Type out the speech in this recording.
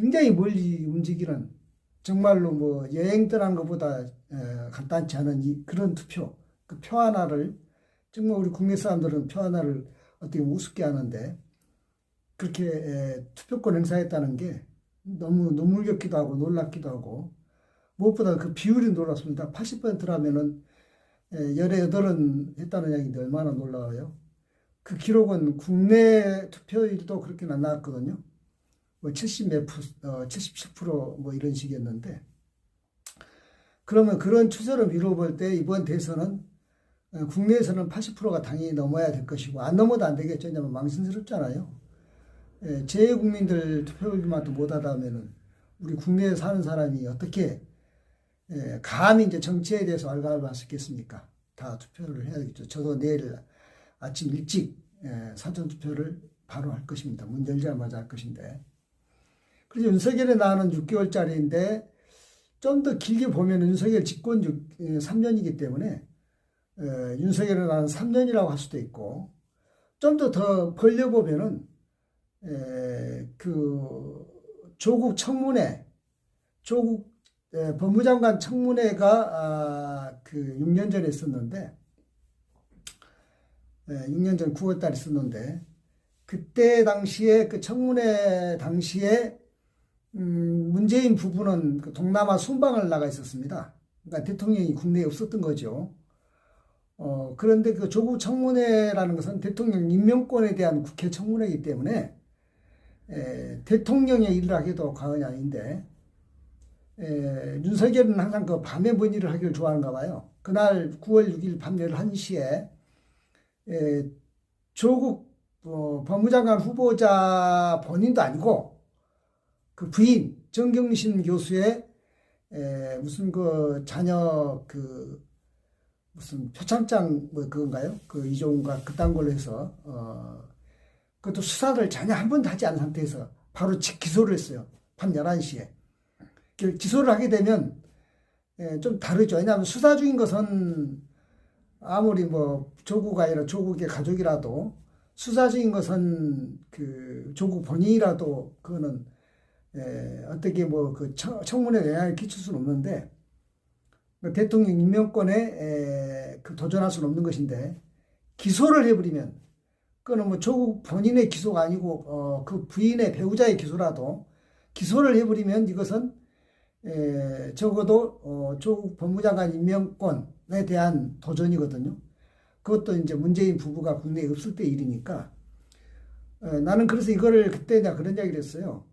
굉장히 멀리 움직이는 정말로 뭐 여행 떠난 것보다 에, 간단치 않은 이, 그런 투표 그 표 하나를 정말 우리 국내 사람들은 표 하나를 어떻게 우습게 하는데 그렇게 에, 투표권 행사했다는 게 너무 눈물겹기도 하고 놀랍기도 하고 무엇보다 그 비율이 놀랍습니다. 80%라면은 열에 여덟은 했다는 이야기인데 얼마나 놀라워요. 그 기록은 국내 투표율도 그렇게 안 나왔거든요. 뭐70몇 프로, 어, 77%뭐 이런 식이었는데 그러면 그런 추세로 미뤄볼 때 이번 대선은 어, 국내에서는 80%가 당연히 넘어야 될 것이고 안 넘어도 안 되겠죠. 왜냐면 망신스럽잖아요. 예, 제 국민들 투표율만도 못하다면은 우리 국내에 사는 사람이 어떻게 예, 감히 이제 정치에 대해서 알갈할 수 있겠습니까? 다 투표를 해야겠죠. 저도 내일 아침 일찍 예, 사전 투표를 바로 할 것입니다. 문 열자마자 할 것인데. 그래서 윤석열에 나는 6개월짜리인데 좀 더 길게 보면 윤석열 집권 6, 3년이기 때문에 에, 윤석열에 나는 3년이라고 할 수도 있고 좀 더 더 벌려 보면은 에, 그 조국 청문회 조국 에, 법무장관 청문회가 아, 그 6년 전에 있었는데 에, 6년 전 9월 달에 있었는데 그때 당시에 그 청문회 당시에 음, 문재인 부부는 그 동남아 순방을 나가 있었습니다. 그러니까 대통령이 국내에 없었던 거죠. 어, 그런데 그 조국 청문회라는 것은 대통령 임명권에 대한 국회 청문회이기 때문에 에, 대통령의 일을 하기도 과언이 아닌데 에, 윤석열은 항상 그 밤에 뭔 일을 하기를 좋아하는가 봐요. 그날 9월 6일 밤 11시에 에, 조국 어, 법무장관 후보자 본인도 아니고 그 부인 정경신 교수의 에, 무슨 그 자녀 그 무슨 표창장 뭐 그건가요? 그 이종과 그딴 걸로 해서 어 그것도 수사를 전혀 한 번도 하지 않은 상태에서 바로 지- 기소를 했어요. 밤 11시에. 기소를 하게 되면 에, 좀 다르죠. 왜냐하면 수사 중인 것은 아무리 뭐 조국 아니라 조국의 가족이라도 수사 중인 것은 그 조국 본인이라도 그거는 에, 어떻게 뭐 그 청문회 영향을 끼칠 수는 없는데 그 대통령 임명권에 에, 그 도전할 수는 없는 것인데 기소를 해버리면 그거는 뭐 조국 본인의 기소가 아니고 어, 그 부인의 배우자의 기소라도 기소를 해버리면 이것은 에, 적어도 어, 조국 법무장관 임명권에 대한 도전이거든요. 그것도 이제 문재인 부부가 국내에 없을 때 일이니까 에, 나는 그래서 이거를 그때 내가 그런 이야기를 했어요.